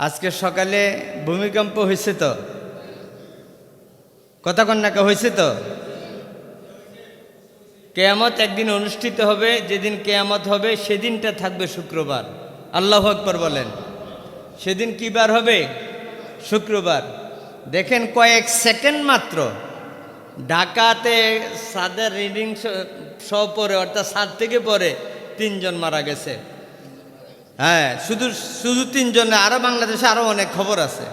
আজকে সকালে ভূমিকম্প হয়েছে তো? কথা কন্যাকা হয়েছে তো? কেয়ামত একদিন অনুষ্ঠিত হবে, যেদিন কেয়ামত হবে, সেদিনটা থাকবে শুক্রবার। আল্লাহ আকবর বলেন। সেদিন কি বার হবে? শুক্রবার। দেখেন কয়েক সেকেন্ড মাত্র ঢাকাতে সাদের রিডিং সহ পরে, অর্থাৎ সাত থেকে পরে তিনজন মারা গেছে। হ্যাঁ শুধু শুধু তিনজনে আরও বাংলাদেশে আরও অনেক খবর আছে।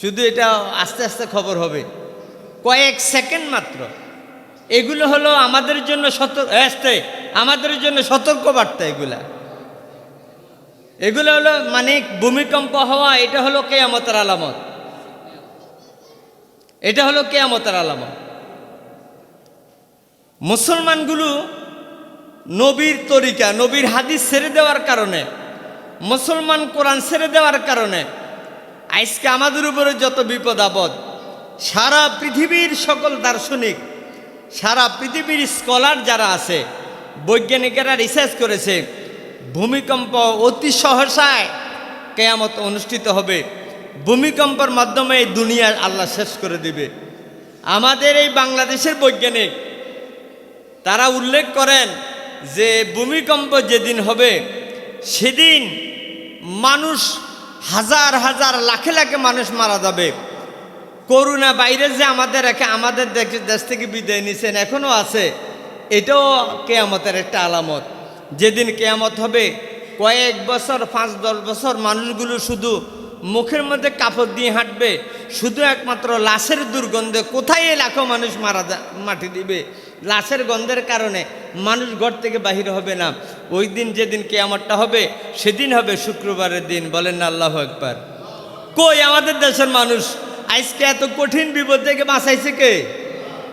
শুধু এটা আস্তে আস্তে খবর হবে। কয়েক সেকেন্ড মাত্র। এগুলো হলো আমাদের জন্য সতর্ক আসতে, আমাদের জন্য সতর্ক বার্তা এগুলা। এগুলো হলো মানে ভূমিকম্প হওয়া, এটা হলো কেয়ামতের আলামত। এটা হলো কেয়ামতের আলামত। মুসলমানগুলো নবীর তরিকা, নবীর হাদিস ছেড়ে দেওয়ার কারণে মুসলমান কোরআন ছেড়ে দেওয়ার কারণে আজকে আমাদের উপরে যত বিপদ আপদ, সারা পৃথিবীর সকল দার্শনিক, সারা পৃথিবীর স্কলার যারা আছে, বৈজ্ঞানিকেরা রিসার্চ করেছে, ভূমিকম্প অতি সহসায় কেয়ামত অনুষ্ঠিত হবে। ভূমিকম্পের মাধ্যমে এই দুনিয়া আল্লাহ শেষ করে দিবে। আমাদের এই বাংলাদেশের বৈজ্ঞানিক, তারা উল্লেখ করেন যে ভূমিকম্প যেদিন হবে, সেদিন মানুষ হাজার হাজার, লাখে লাখে মানুষ মারা যাবে। করোনা বাইরে যে আমাদের একে আমাদের দেশ- থেকে বিদায় নিছেন এখনও আছে। এটাও কেয়ামতের একটা আলামত। যেদিন কেয়ামত হবে, কয়েক বছর, পাঁচ, দশ বছর মানুষগুলো শুধু মুখের মধ্যে কাপড় দিয়ে হাঁটবে, শুধু একমাত্র লাশের দুর্গন্ধে কোথায় লাখো মানুষ মারা মাটি দিবে? লাশের গন্ধের কারণে মানুষ ঘর থেকে বাহির হবে না। ওই দিন যেদিন কেয়ামতটা হবে, সেদিন হবে শুক্রবারের দিন। বলেন না আল্লাহ একবার কই আমাদের দেশের মানুষ? আজকে এত কঠিন বিপদ থেকে বাঁচাইছে কে?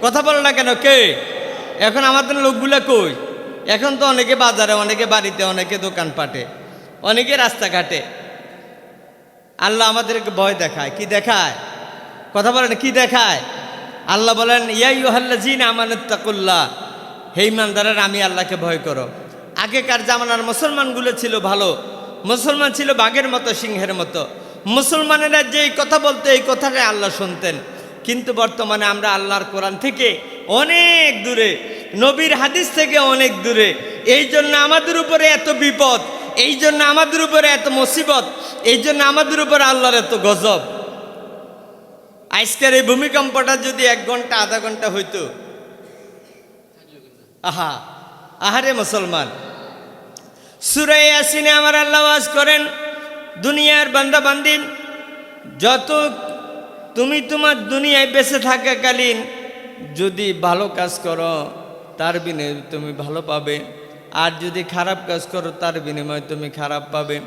কথা বলো না কেন, কে? এখন আমাদের লোকগুলা কই? এখন তো অনেকে বাজারে, অনেকে বাড়িতে, অনেকে দোকানপাটে, অনেকে রাস্তাঘাটে। আল্লাহ আমাদেরকে ভয় দেখায়। কি দেখায়? কথা বলেন, কি দেখায়? আল্লাহ বলেন ইয়াই ইহাল্লা জিন আমানুত্তাকুল্লাহ হে ইমানদারের, আমি আল্লাহকে ভয় করো। আগেকার জামানার মুসলমানগুলো ছিল ভালো। মুসলমান ছিল বাঘের মতো, সিংহের মতো। মুসলমানেরা যে কথা বলতো, এই কথাটা আল্লাহ শুনতেন। কিন্তু বর্তমানে আমরা আল্লাহর কোরআন থেকে অনেক দূরে, নবীর হাদিস থেকে অনেক দূরে। এই জন্য আমাদের উপরে এত বিপদ, এই জন্য আমাদের উপরে এত মুসিবত, এই জন্য আমাদের উপরে আল্লাহর এত গজব। আজকের এই ভূমিকম্পটা যদি এক ঘণ্টা, আধা ঘণ্টা হইতো। আহা, আহারে মুসলমান। সুরে আসিনে আমার আল্লাহ ওয়াজ করেন, দুনিয়ার বান্দা বান্দিন যত তুমি তোমার দুনিয়ায় বেঁচে থাকাকালীন যদি ভালো কাজ করো, তার বিনিময়ে তুমি ভালো পাবে। আর যদি খারাপ কাজ করো, তার বিনিময়ে তুমি খারাপ পাবে।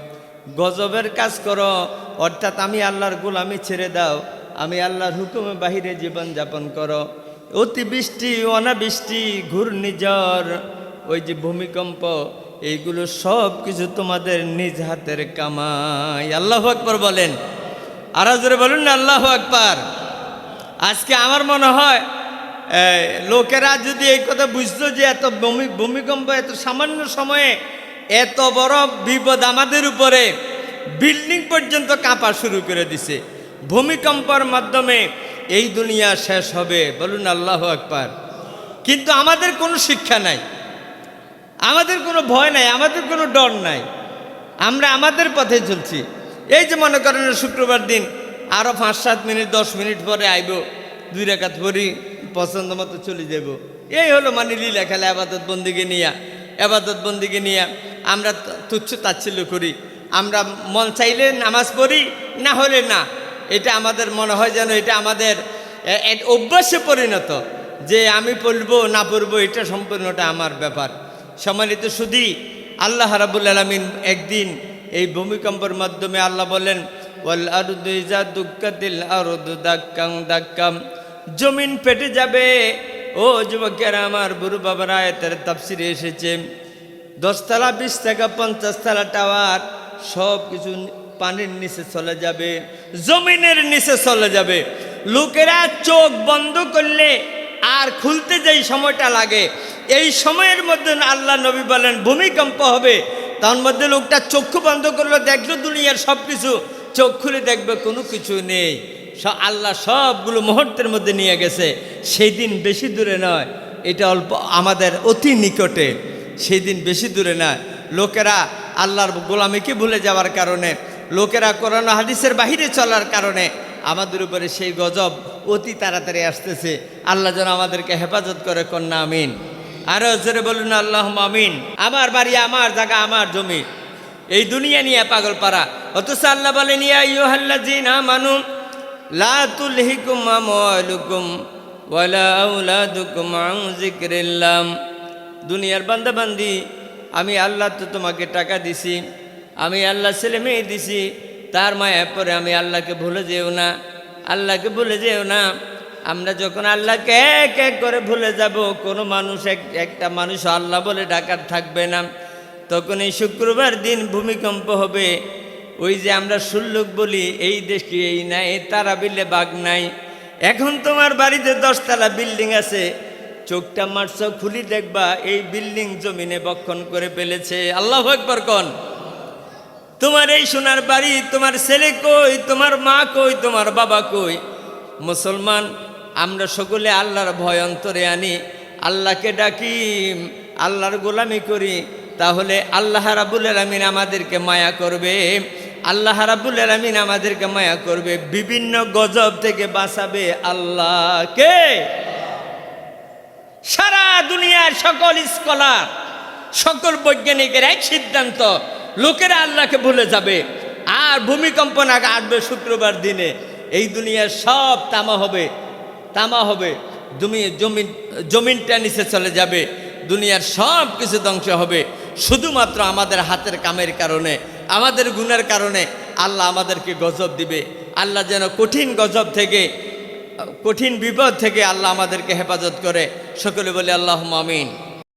গজবের কাজ করো, অর্থাৎ আমি আল্লাহর গোলামি ছেড়ে দাও। আমি আল্লাহর হুকুমে বাহিরে জীবন যাপন করো অতিবৃষ্টি অনাবৃষ্টি, ঘূর্ণিঝড়, ওই যে ভূমিকম্প, এইগুলো সব কিছু তোমাদের নিজ হাতের কামাই। আল্লাহ আকবর বলেন। আর জোরে বলুন না, আল্লাহ আকবর। আজকে আমার মনে হয় লোকেরা যদি এই কথা বুঝতো যে এত ভূমি, ভূমিকম্প এত সামান্য সময়ে এত বড় বিপদ আমাদের উপরে, বিল্ডিং পর্যন্ত কাঁপা শুরু করে দিছে। ভূমিকম্পর মাধ্যমে এই দুনিয়া শেষ হবে। বলুন আল্লাহ আকবার। কিন্তু আমাদের কোনো শিক্ষা নাই। আমাদের কোনো ভয় নাই, আমাদের কোনো ডর নাই। আমরা আমাদের পথে চলছি। এই যে মনে করেন শুক্রবার দিন আরও পাঁচ সাত মিনিট, দশ মিনিট পরে আইব, দুই রেখাত পরি পছন্দ মতো চলে যাব। এই হলো মানে লীলা খেলা, আবাদত বন্দিকে নিয়ে। আবাদত বন্দিকে নিয়ে আমরা তুচ্ছ তাচ্ছিল্য করি। আমরা মন চাইলে নামাজ পড়ি, না হলে না। এটা আমাদের মনে হয় যেন এটা আমাদের অভ্যাসে পরিণত। যে আমি পড়ব, না পড়ব, এটা সম্পূর্ণটা আমার ব্যাপার। সম্মানিত শুধু আল্লাহ রাবুল আলমিন একদিন এই ভূমিকম্পের মাধ্যমে আল্লাহ বলেন জমিন পেটে যাবে। ও যুবকেরা, আমার বুড়ো বাবারা, এতের তাপসিরে এসেছে। দশতলা, বিশ টাকা পঞ্চাশ তলা টাওয়ার সব কিছু পানির নিচে চলে যাবে, জমিনের নিচে চলে যাবে। লোকেরা চোখ বন্ধ করলে আর খুলতে যেই সময়টা লাগে, এই সময়ের মধ্যে আল্লাহ নবী বলেন, ভূমিকম্প হবে। তার মধ্যে লোকটা চক্ষু বন্ধ করল, দেখল দুনিয়ার সব কিছু চোখ খুলে দেখবে কোনো কিছু নেই। আল্লাহ সবগুলো মুহূর্তের মধ্যে নিয়ে গেছে। সেই দিন বেশি দূরে নয়, এটা অল্প আমাদের অতি নিকটে। সেই দিন বেশি দূরে নয়। লোকেরা আল্লাহর গোলামিকে ভুলে যাওয়ার কারণে লোকেরা কোরআন হাদিসের বাহিরে চলার কারণে আমাদের উপরে সেই গজব অতি তাড়াতাড়ি আসতেছে। আল্লাহ যেন আমাদেরকে হেফাজত করে, কন্যা আমিন। আরও জোরে বলুন আল্লাহ আমিন। আমার বাড়ি, আমার জায়গা, আমার জমি। এই দুনিয়া নিয়ে পাগল পারা অথচ আল্লাহ বলেন দুনিয়ার বান্দাবান্দি, আমি আল্লাহ তো তোমাকে টাকা দিছি। আমি আল্লাহ ছেলে মেয়ে দিছি, তার মায়া পরে আমি আল্লাহকে ভুলে যেও না, আল্লাহকে ভুলে যেও না। আমরা যখন আল্লাহকে এক এক করে ভুলে যাব, কোনো মানুষ এক, একটা মানুষ আল্লাহ বলে ডাকার থাকবে না। তখন এই শুক্রবার দিন ভূমিকম্প হবে। ওই যে আমরা সুল্লুক বলি, এই দেশকে এই নাই তারা বিলে বাঘ নাই। এখন তোমার বাড়িতে দশতলা বিল্ডিং আছে, চোখটা মারছ, খুলি দেখবা, এই বিল্ডিং জমিনে বক্ষণ করে ফেলেছে। আল্লাহ একবার কন। তোমার এই সোনার বাড়ি, তোমার ছেলে কই, তোমার মা কই, তোমার বাবা কই? মুসলমান, আমরা সকলে আল্লাহর ভয় অন্তরে আনি, আল্লাহকে ডাকি, আল্লাহর গোলামি করি, তাহলে আল্লাহ রাবুল আলমিন আমাদেরকে মায়া করবে। আল্লাহ রাবুল আলমিন আমাদেরকে মায়া করবে। বিভিন্ন গজব থেকে বাঁচাবে আল্লাহকে। সারা দুনিয়ার সকল স্কলার, সকল বৈজ্ঞানিকের এক সিদ্ধান্ত লোকেরা আল্লাহকে ভুলে যাবে। আর ভূমিকম্প না আসবে শুক্রবার দিনে। এই দুনিয়ার সব তামা হবে তামা হবে। জমি জমিন জমিনটা নিচে চলে যাবে। দুনিয়ার সব কিছু ধ্বংস হবে। শুধুমাত্র আমাদের হাতের কামের কারণে, আমাদের গুণের কারণে আল্লাহ আমাদেরকে গজব দিবে। আল্লাহ যেন কঠিন গজব থেকে, কঠিন বিপদ থেকে আল্লাহ আমাদেরকে হেফাজত করে। সকলে বলে আল্লাহ মামিন